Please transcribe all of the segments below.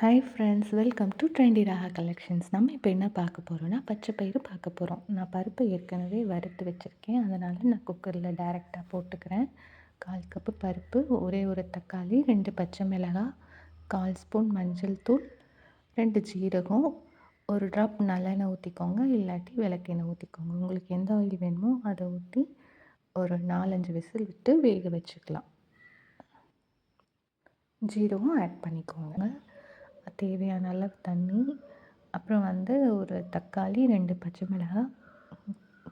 Hi friends welcome to trendy Raga collections நம்ம இப்போ என்ன பார்க்க போகிறோன்னா பச்சை பயிறு பார்க்க போகிறோம் நான் பருப்பு ஏற்கனவே வறுத்து வச்சுருக்கேன். அதனால் நான் குக்கரில் டைரெக்டாக போட்டுக்கிறேன். கால் கப்பு பருப்பு ஒரே ஒரு தக்காளி ரெண்டு பச்சை மிளகாய் கால் ஸ்பூன் மஞ்சள் தூள் ரெண்டு ஜீரகம் ஒரு ட்ராப் நல்லெண்ணெய் ஊற்றிக்கோங்க இல்லாட்டி விளக்கெண்ணெய் ஊற்றிக்கோங்க உங்களுக்கு எந்த ஆயில் வேணுமோ அதை ஊற்றி ஒரு நாலஞ்சு விசில் விட்டு வேக வச்சுக்கலாம். ஜீரகம் ஆட் பண்ணிக்கோங்க. தேவையான அளவு தண்ணி அப்புறம் வந்து ஒரு தக்காளி ரெண்டு பச்சை மிளகாய்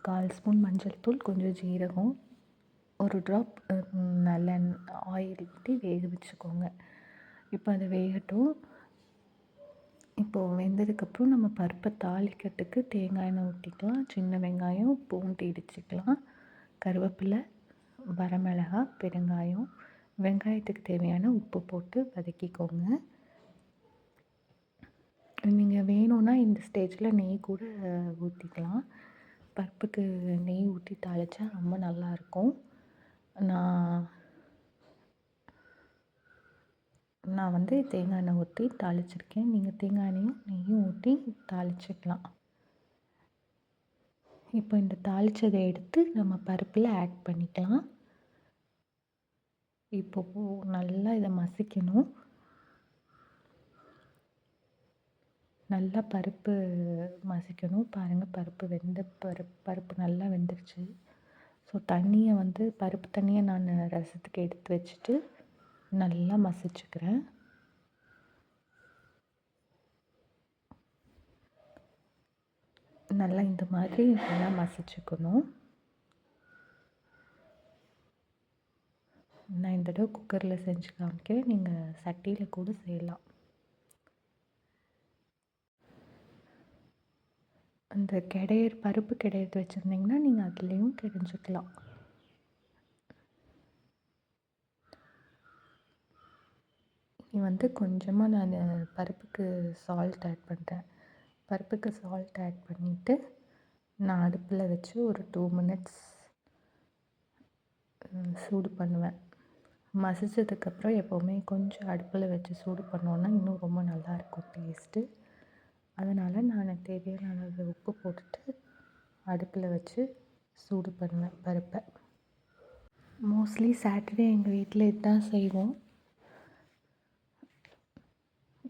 கால் ஸ்பூன் மஞ்சள் தூள் கொஞ்சம் ஜீரகம் ஒரு ட்ராப் நல்ல ஆயில் ஊற்றி வேக வச்சுக்கோங்க. இப்போ அது வேகட்டும். இப்போது வெந்ததுக்கப்புறம் நம்ம பருப்பை தாளிக்கிறதுக்கு தேங்காய் எண்ணெய் ஊற்றிக்கலாம் சின்ன வெங்காயம் பூண்டு இடிச்சிக்கலாம். கருவேப்பிலை வரமிளகா பெருங்காயம் வெங்காயத்துக்கு தேவையான உப்பு போட்டு வதக்கிக்கோங்க. நீங்கள் வேணும்னா இந்த ஸ்டேஜில் நெய் கூட ஊற்றிக்கலாம் பருப்புக்கு நெய் ஊற்றி தாளித்தா ரொம்ப நல்லாயிருக்கும் நான் நான் வந்து தேங்காய் எண்ணெய் ஊற்றி தாளிச்சிருக்கேன். நீங்கள் தேங்காய் எண்ணெயும் நெய்யும் ஊற்றி தாளிச்சிக்கலாம். இப்போ இந்த தாளித்ததை எடுத்து நம்ம பருப்பில் ஆட் பண்ணிக்கலாம். இப்போ நல்லா இதை மசிக்கணும். நல்லா பருப்பு மசிக்கணும். பாருங்கள் பருப்பு வெந்த பருப்பு பருப்பு நல்லா வெந்துருச்சு. ஸோ தண்ணியை வந்து பருப்பு தண்ணியை நான் ரசத்துக்கு எடுத்து வச்சுட்டு நல்லா மசிச்சுக்கிறேன். நல்லா இந்த மாதிரி நல்லா மசிச்சுக்கணும். நான் இந்த தடவை குக்கரில் செஞ்சு காமிக்கிறேன். நீங்கள் சட்டியில் கூட செய்யலாம். அந்த கிடையர் பருப்பு கிடையிறது வச்சுருந்திங்கன்னா நீங்கள் அதுலேயும் கிடைஞ்சிக்கலாம் இனி வந்து கொஞ்சமாக நான் பருப்புக்கு சால்ட் ஆட் பண்ணுறேன் பருப்புக்கு சால்ட் ஆட் பண்ணிவிட்டு நான் அடுப்பில் வச்சு ஒரு டூ மினிட்ஸ் சூடு பண்ணுவேன். மசித்ததுக்கப்புறம் எப்போவுமே கொஞ்சம் அடுப்பில் வச்சு சூடு பண்ணோன்னா இன்னும் ரொம்ப நல்லாயிருக்கும் டேஸ்ட்டு அதனால் நான் தேவையான அளவு உப்பு போட்டுட்டு அடுப்பில் வச்சு சூடு பண்ணுவேன் பருப்பை. மோஸ்ட்லி சாட்டர்டே எங்கள் வீட்டில் இதுதான் செய்வோம்.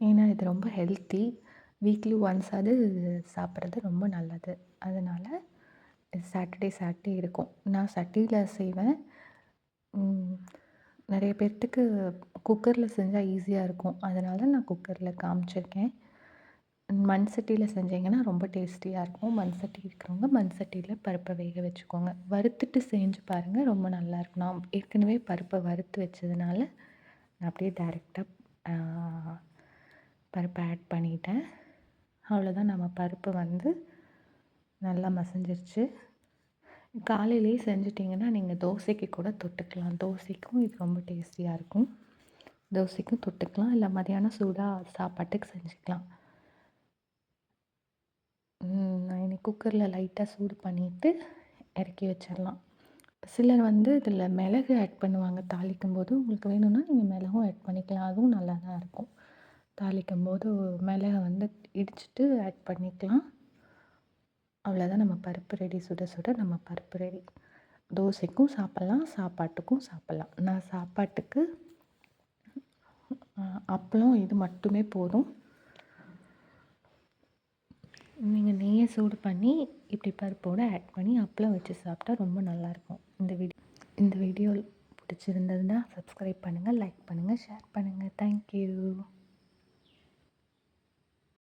ஏன்னா இது ரொம்ப ஹெல்த்தி வீக்லி ஒன்ஸ் அது சாப்பிட்றது ரொம்ப நல்லது. அதனால் சாட்டர்டே சாட்டர்டே இருக்கும். நான் சட்டியில் செய்வேன். நிறைய பேர்த்துக்கு குக்கரில் செஞ்சால் ஈஸியாக இருக்கும். அதனால் நான் குக்கரில் காமிச்சிருக்கேன். மண் சட்டியில் செஞ்சிங்கன்னா ரொம்ப டேஸ்டியாக இருக்கும். மண் சட்டி இருக்கிறவங்க மண் சட்டியில் பருப்பை வேக வச்சுக்கோங்க. வறுத்துட்டு செஞ்சு பாருங்கள் ரொம்ப நல்லாயிருக்கும் நான் ஏற்கனவே பருப்பை வறுத்து வச்சதுனால நான் அப்படியே டைரெக்டாக பருப்பை ஆட் பண்ணிட்டேன். அவ்வளோதான் நம்ம பருப்பு வந்து நல்லா மசஞ்சிருச்சு. காலையிலேயே செஞ்சிட்டிங்கன்னா நீங்கள் தோசைக்கு கூட தொட்டுக்கலாம். தோசைக்கும் இது ரொம்ப டேஸ்டியாக இருக்கும். தோசைக்கும் தொட்டுக்கலாம். இல்லை மதியானம் சூடாக சாப்பாட்டுக்கு செஞ்சுக்கலாம். இன்னைக்கு குக்கரில் லைட்டாக சூடு பண்ணிவிட்டு இறக்கி வச்சிடலாம். சிலர் வந்து இதில் மிளகு ஆட் பண்ணுவாங்க. தாளிக்கும் போது உங்களுக்கு வேணும்னா நீங்கள் மிளகும் ஆட் பண்ணிக்கலாம். அதுவும் நல்லா தான் இருக்கும். தாளிக்கும் போது மிளகை வந்து இடிச்சிட்டு ஆட் பண்ணிக்கலாம். அவ்வளோதான் நம்ம பருப்பு ரெடி சுட சுட நம்ம பருப்பு ரெடி தோசைக்கும் சாப்பிட்லாம் சாப்பாட்டுக்கும் சாப்பிட்லாம். நான் சாப்பாட்டுக்கு அப்பளம் இது மட்டுமே போதும். நீங்கள் நெய்யை சூடு பண்ணி இப்படி பருப்போடு ஆட் பண்ணி அப்பளம் வச்சு சாப்பிட்டா ரொம்ப நல்லாயிருக்கும். இந்த வீடியோ இந்த வீடியோ பிடிச்சிருந்ததுன்னா சப்ஸ்கிரைப் பண்ணுங்கள் லைக் பண்ணுங்கள் ஷேர் பண்ணுங்கள் தேங்க்யூ